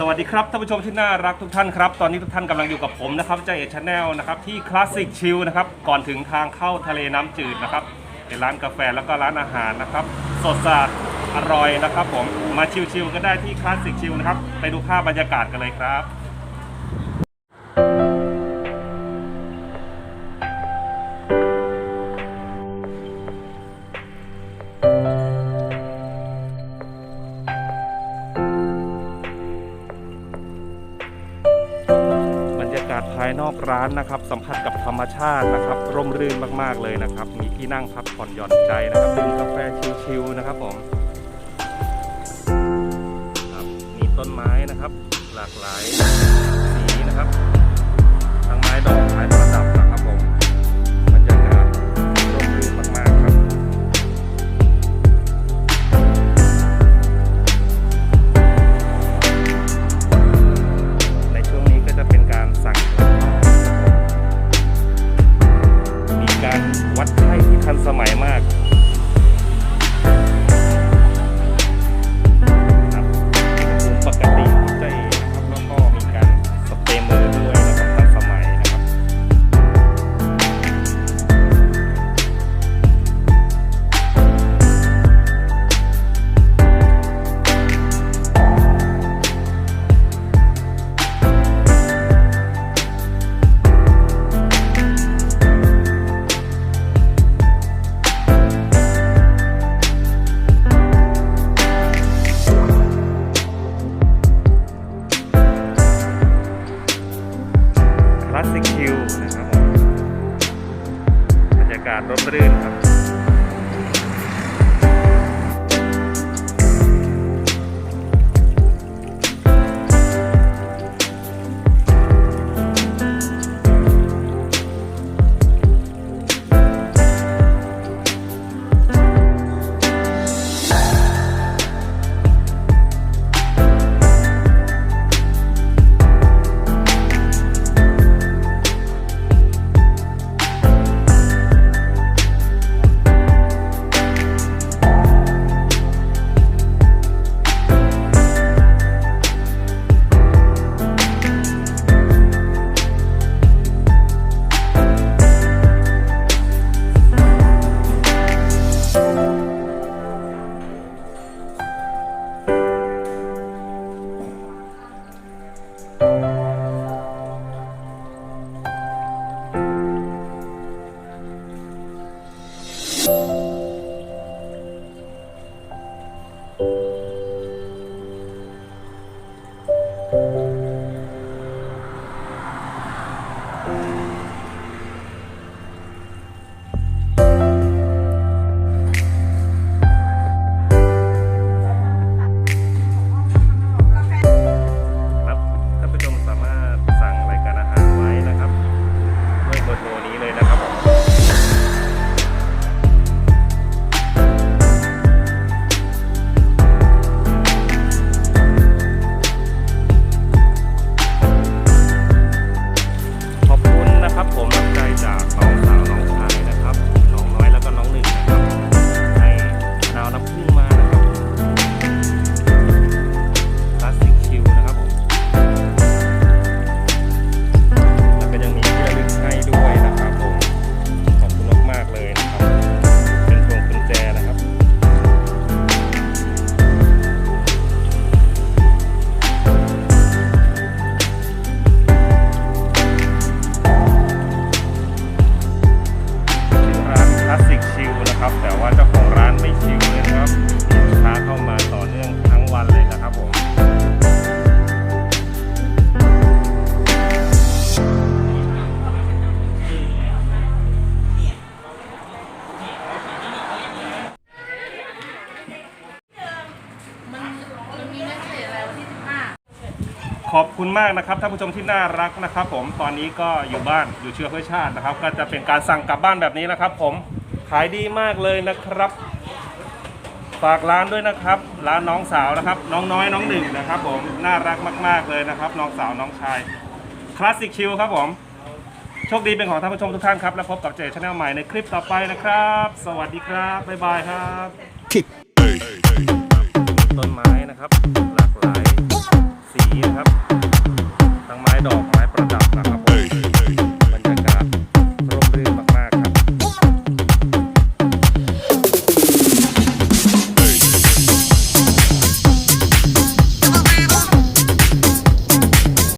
สวัสดีครับท่านผู้ชมที่น่ารักทุกท่านครับตอนนี้ทุกท่านกำลังอยู่กับผมนะครับใจเอกชาแนลนะครับที่คลาสสิกชิลนะครับก่อนถึงทางเข้าทะเลน้ำจืดนะครับเป็นร้านกาแฟแล้วก็ร้านอาหารนะครับ สดสะอาดอร่อยนะครับ ผมมาชิลๆก็ได้ที่คลาสสิกชิลนะครับไปดูภาพบรรยากาศกันเลยครับ ภายนอกร้านนะครับ สัมผัสกับธรรมชาตินะครับ ร่มรื่นมากๆเลยนะครับ มีที่นั่งพักผ่อนหย่อนใจนะครับดื่มกาแฟชิลๆนะครับผมครับมีต้นไม้นะครับ หลากหลายสีนะครับ ลาสสิกคิวนะครับผมบรรยากาศร่มรื่นครับ นะครับ แต่ว่าเจ้าของร้านไม่ชิลเลยครับลูกค้าเข้ามาต่อเนื่องทั้งวันเลยนะครับผมขอบคุณมากนะครับท่านผู้ชมที่น่ารักนะครับ ผมตอนนี้ก็อยู่บ้านอยู่เชื้อเพื่อชาตินะครับ ก็จะเป็นการสั่งกลับบ้านแบบนี้นะครับ ผม ขายดีมากเลยนะครับ ฝากร้านด้วยนะครับ ร้านน้องสาวนะครับ น้องน้อยน้องหนึ่งนะครับ ผมน่ารักมากๆเลยนะครับ น้องสาวน้องชายคลาสสิกชิลครับผมโชคดีเป็นของท่านผู้ชมทุกท่านครับ แล้วพบกับเจชแนลใหม่ในคลิปต่อไปนะครับ สวัสดีครับ บ๊ายบายครับต้นไม้นะครับ